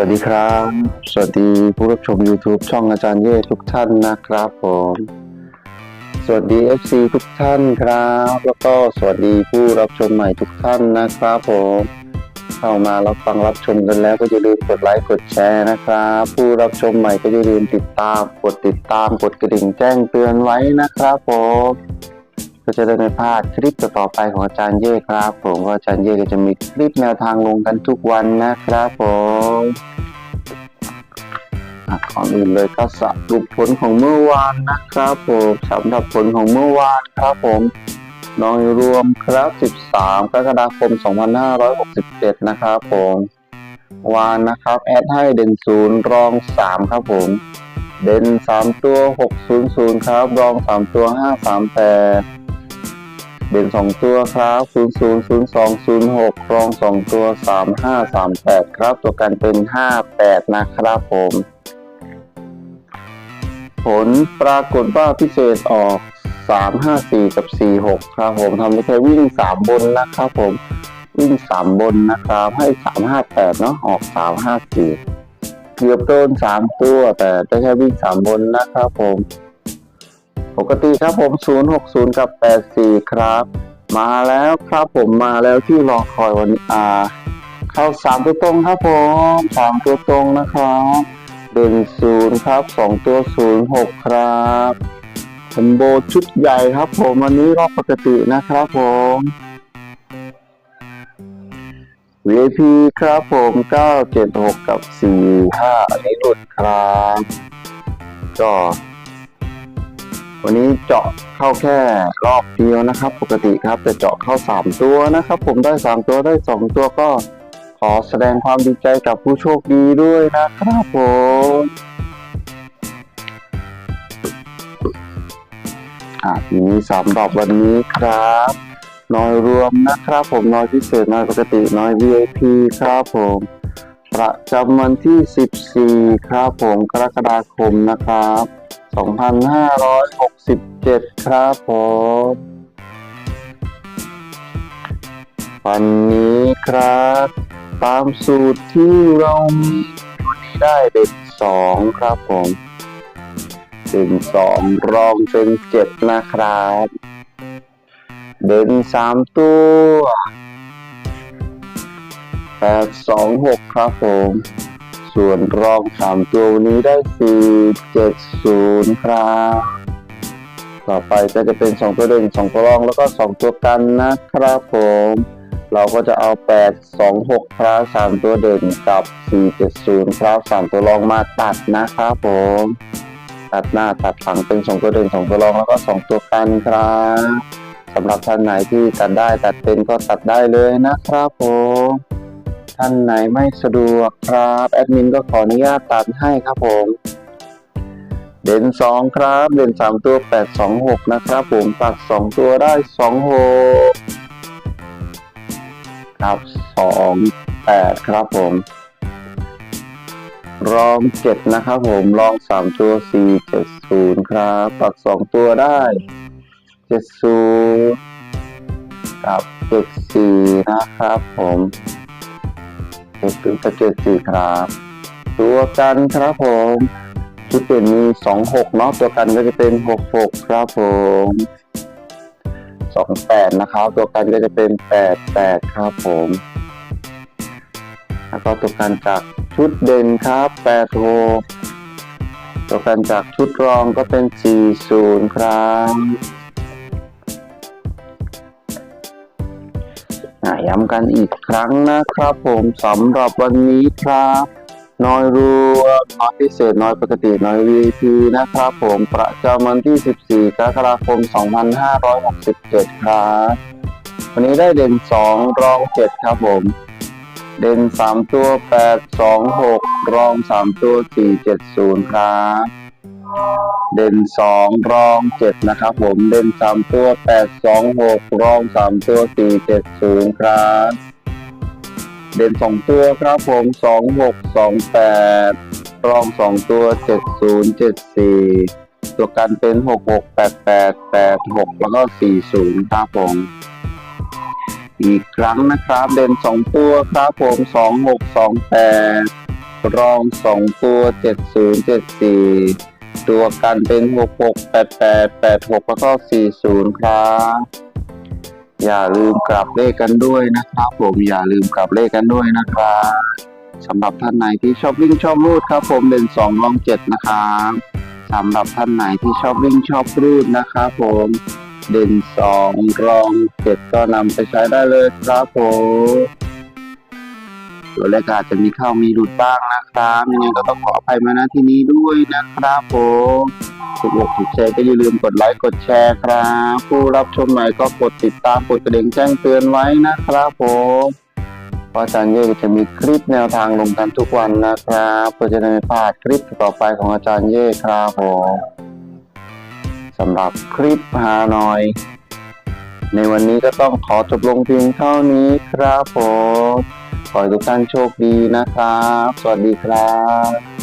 วัสดีครับ สวัสดีผู้รับชม YouTube ช่องอาจารย์เย่ทุกท่านนะครับผม สวัสดี FC ทุกท่านครับ แล้วก็สวัสดีผู้รับชมใหม่ทุกท่านนะครับผม เข้ามารับฟังรับชมกันแล้วก็อย่าลืมกดไลค์กดแชร์นะครับ ผู้รับชมใหม่ก็อย่าลืมติดตาม กดติดตามกดกระดิ่งแจ้งเตือนไว้นะครับผม ก็จะได้ไม่พลาดคลิปต่อไปของอาจารย์เย่ครับ ผมว่าอาจารย์เย่ก็จะมีคลิปแนวทางลงกันทุกวันนะครับผมอะก่อนอื่นเลยก็สรุปผลของเมื่อวานนะครับผมสำหรับผลของเมื่อวานครับผมน้อยรวมครับ 13 กรกฎาคม 2567 นะครับผมวานนะครับ แอดให้เด่นศูนย์รอง 3 ครับผม เด่น 3 ตัว 600 ครับ รอง 3 ตัว 538 เด่น2ตัวครับ00 02 06รอง2ตัว3538ครับ ตัวกันเป็น58นะครับผม ผลปรากฏว่าพิเศษออก354กับ46ครับผมทำได้แค่วิ่ง3บนนะครับผม วิ่ง3บนนะครับ ให้358เนาะออก354เกือบโดน3ตัวแต่ได้แค่วิ่ง3บนนะครับผม ปกติครับผม 060 กับ 84 ครับ มาแล้วครับผมมาแล้วที่รอคอยวันนี้อ่า เข้า 3 ตัวตรงครับผม 3 ตัวตรงนะครับ เด่นศูนย์ครับ 2 ตัว 06 ครับคอมโบชุดใหญ่ครับผมวันนี้รอบปกตินะครับผม VIP ครับผม 976 กับ 45 อันนี้หลุดครับ ก็ วันนี้เจาะเข้าแค่รอบเดียวนะครับ ปกติครับแต่เจาะเข้า 3 ตัวนะครับ ผมได้ 3 ตัวได้ 2 ตัวก็ขอแสดงความดีใจกับผู้โชคดีด้วยนะครับผมอ่าทีนี้สำหรับวันนี้ครับน้อยรวมนะครับ ผมน้อยพิเศษน้อยปกติน้อย VIP ครับผมประจำวันที่ 14 ครับผมกรกฎาคมนะครับ 2567 ครับผมวันนี้ครับ ตามสูตรที่เรามีวันนี้ได้เด็กสองครับผมเด่นสองรองเป็นเจ็ดนะครับ เด่นสามตัวแปดสองหกครับผม ส่วนรองสามตัววันนี้ได้สี่เจ็ดศูนย์ครับ ต่อไปก็จะเป็นสองตัวเด่นสองตัวรองแล้วก็สองตัวกันนะครับผม เราก็จะเอา8 2 6ครับ3ตัวเด่นกับ4 7 0ครับ3ตัวรองมาตัดนะครับผม ตัดหน้าตัดหลังเป็น2ตัวเด่น2ตัวรองแล้วก็2ตัวกันครับสำหรับท่านไหนที่ตัดได้ตัดเป็นก็ตัดได้เลยนะครับผม ท่านไหนไม่สะดวกครับแอดมินก็ขออนุญาตตัดให้ครับผม เด่น2ครับเด่น3ตัว8 2 6นะครับผมตัด2ตัวได้2 6ครับสองแปดครับผมรองเจ็ดนะครับผมรองสามตัวสี่เจ็ดศูนย์ครับตัดสองตัวได้เจ็ดศูนย์กับเจ็ดสี่นะครับผม เจ็ดศูนย์กับเจ็ดสี่ครับ ตัวกันครับผมชุดเปลี่ยนมีสองหกเนาะตัวกันก็จะเป็นหกหกครับผมสองแปดนะครับ ตัวกันก็จะเป็นแปดแปดครับผมแล้วก็ตัวกันจากชุดเด่นครับแปดหกตัวกันจากชุดรองก็เป็นสี่ศูนย์ครับ ย้ำกันอีกครั้งนะครับ ผมสำหรับวันนี้ครับน้อยรวมน้อยพิเศษน้อยปกติน้อย VIP นะครับ ผมประจำวันที่ 14 กรกฎาคม 2567 ครับวันนี้ได้เด่น 2 รอง 7 ครับผม เด่น 3 ตัว 8 2 6 รอง 3 ตัว 4 7 0 ครับ เด่นสองรองเจ็ดนะครับผมเด่นสามตัวแปดสองหกรองสามตัวสี่เจ็ดศูนย์ครับ เด่นสองตัวครับผมสองหกสองแปดรองสองตัวเจ็ดศูนย์เจ็ดสี่ตัวกันเป็นหกหกแปดแปดแปดหกแล้วก็สี่ศูนย์ครับผมอีกครั้งนะครับเด่นสองตัวครับผมสองหกสองแปดรองสองตัวเจ็ดศูนย์เจ็ดสี่ ตัวกันเป็น6 6 8 8 8 6แล้วก็40ครับอย่าลืมกลับเลขกันด้วยนะครับ ผมอย่าลืมกลับเลขกันด้วยนะครับสำหรับท่านไหนที่ชอบวิ่งชอบรูดครับ ผมเด่นสองรองเจ็ดนะครับสำหรับท่านไหนที่ชอบวิ่งชอบรูดนะครับผมเด่นสองรองเจ็ดก็นำไปใช้ได้เลยครับผม ตัวเลขอาจจะมีเข้ามีหลุดบ้างนะครับยังไงก็ต้องขออภัยมาณที่นี้ด้วยนะครับผมถูกอกถูกใจก็อย่าลืมกดไลค์กดแชร์ครับ ผู้รับชมใหม่ก็กดติดตามกดกระดิ่งแจ้งเตือนไว้นะครับผมอาจารย์เย่จะมีคลิปแนวทางลงกันทุกวันนะครับเพื่อจะได้ไม่พลาดคลิปต่อไปของอาจารย์เย่ครับผมสำหรับคลิปฮานอย ในวันนี้ก็ต้องขอจบลงเพียงเท่านี้ครับผม ขอให้ทุกท่านโชคดีนะครับ สวัสดีครับ